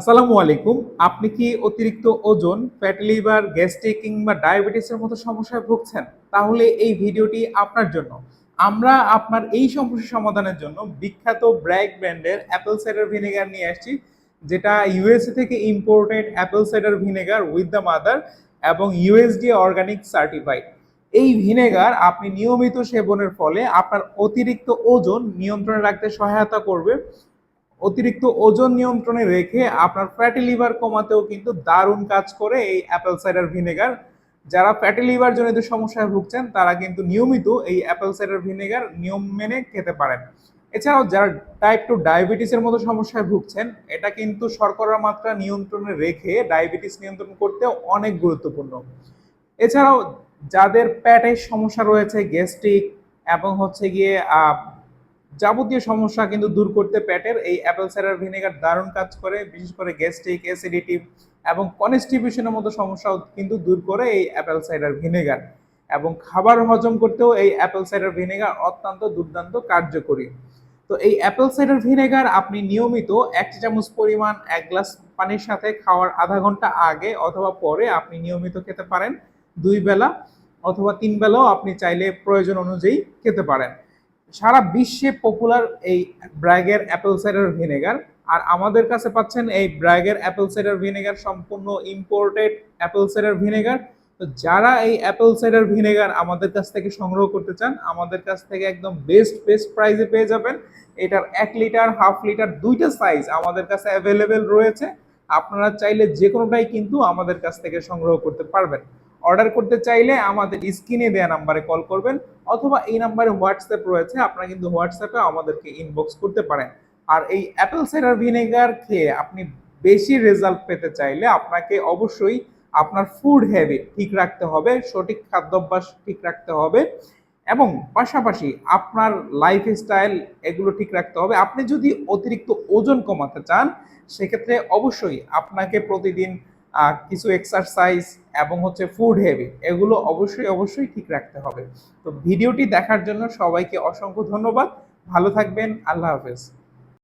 আসসালামু আলাইকুম। আপনি কি অতিরিক্ত ওজন ফ্যাটি লিভার গ্যাস্ট্রিক কিংবা ডায়াবেটিসের মতো সমস্যায় ভুগছেন? তাহলে এই ভিডিওটি আপনার জন্য। আমরা আপনার এই সমস্যা সমাধানের জন্য বিখ্যাত ব্র্যাক ব্র্যান্ডের অ্যাপেল সাইডার ভিনেগার নিয়ে আসছি, যেটা ইউএসএ থেকে imported apple cider vinegar with the mother এবং ইউএসডি অর্গানিক সার্টিফাইড এই ভিনেগার আপনি নিয়মিত সেবনের ফলে আপনার অতিরিক্ত ওজন নিয়ন্ত্রণে রাখতে সহায়তা করবে। অতিরিক্ত ওজন নিয়ন্ত্রণে রেখে আপনার ফ্যাটি লিভার কমাতেও কিন্তু দারুণ কাজ করে এই অ্যাপেল সাইডার ভিনেগার যারা ফ্যাটি লিভার জনিত সমস্যায় ভুগছেন, তারা কিন্তু নিয়মিত এই অ্যাপেল সাইডার ভিনেগার নিয়ম মেনে খেতে পারেন। এছাড়াও যারা টাইপ টু ডায়াবেটিসের মতো সমস্যায় ভুগছেন, এটা কিন্তু শর্করার মাত্রা নিয়ন্ত্রণে রেখে ডায়াবেটিস নিয়ন্ত্রণ করতে অনেক গুরুত্বপূর্ণ। এছাড়াও যাদের পেটের সমস্যা রয়েছে গ্যাস্ট্রিক এবং হচ্ছে গিয়ে যাবতীয় সমস্যা কিন্তু দূর করতে প্যাটের এই অ্যাপেল সাইডার ভিনেগার দারুণ কাজ করে, বিশেষ করে গ্যাস্ট্রিক অ্যাসিডিটি এবং কনস্টিবিউশনের মতো সমস্যাও কিন্তু দূর করে এই অ্যাপেল সাইডার ভিনেগার এবং খাবার হজম করতেও এই অ্যাপেল সাইডার ভিনেগার অত্যন্ত দুর্দান্ত কার্যকরী। তো এই অ্যাপেল সাইডার ভিনেগার আপনি নিয়মিত এক চামচ পরিমাণ, এক গ্লাস পানির সাথে খাওয়ার আধা ঘণ্টা আগে অথবা পরে আপনি নিয়মিত খেতে পারেন। দুই বেলা অথবা তিন বেলাও আপনি চাইলে প্রয়োজন অনুযায়ী খেতে পারেন। সারা বিশ্বে পপুলার এই ব্র্যাগের অ্যাপেল সাইডার ভিনেগার আর আমাদের কাছে পাচ্ছেন এই ব্র্যাগের অ্যাপেল সাইডার ভিনেগার সম্পূর্ণ ইম্পোর্টেড অ্যাপেল সাইডার ভিনেগার তো যারা এই অ্যাপেল সাইডার ভিনেগার আমাদের কাছ থেকে সংগ্রহ করতে চান, আমাদের কাছ থেকে একদম বেস্ট বেস্ট প্রাইসে পেয়ে যাবেন। এটার এক লিটার হাফ লিটার দুইটা সাইজ আমাদের কাছে অ্যাভেলেবেল রয়েছে। আপনারা চাইলে যে কোনোটাই কিন্তু আমাদের কাছ থেকে সংগ্রহ করতে পারবেন। অর্ডার করতে চাইলে আমাদের স্ক্রিনে দেওয়া নাম্বারে কল করবেন অথবা এই নাম্বারে হোয়াটসঅ্যাপ রয়েছে, আপনারা কিন্তু হোয়াটসঅ্যাপে আমাদেরকে ইনবক্স করতে পারেন। আর এই অ্যাপেল সাইডার ভিনেগার খেয়ে আপনি বেশি রেজাল্ট পেতে চাইলে আপনাকে অবশ্যই আপনার ফুড হ্যাবিট ঠিক রাখতে হবে, সঠিক খাদ্যাভ্যাস ঠিক রাখতে হবে এবং পাশাপাশি আপনার লাইফ স্টাইল এগুলো ঠিক রাখতে হবে। আপনি যদি অতিরিক্ত ওজন কমাতে চান, সেক্ষেত্রে অবশ্যই আপনাকে প্রতিদিন কিছু এক্সারসাইজ এবং হচ্ছে ফুড হ্যাবিট এগুলো অবশ্যই অবশ্যই ঠিক রাখতে হবে। তো ভিডিওটি দেখার জন্য সবাইকে অসংখ্য ধন্যবাদ। ভালো থাকবেন। আল্লাহ হাফেজ।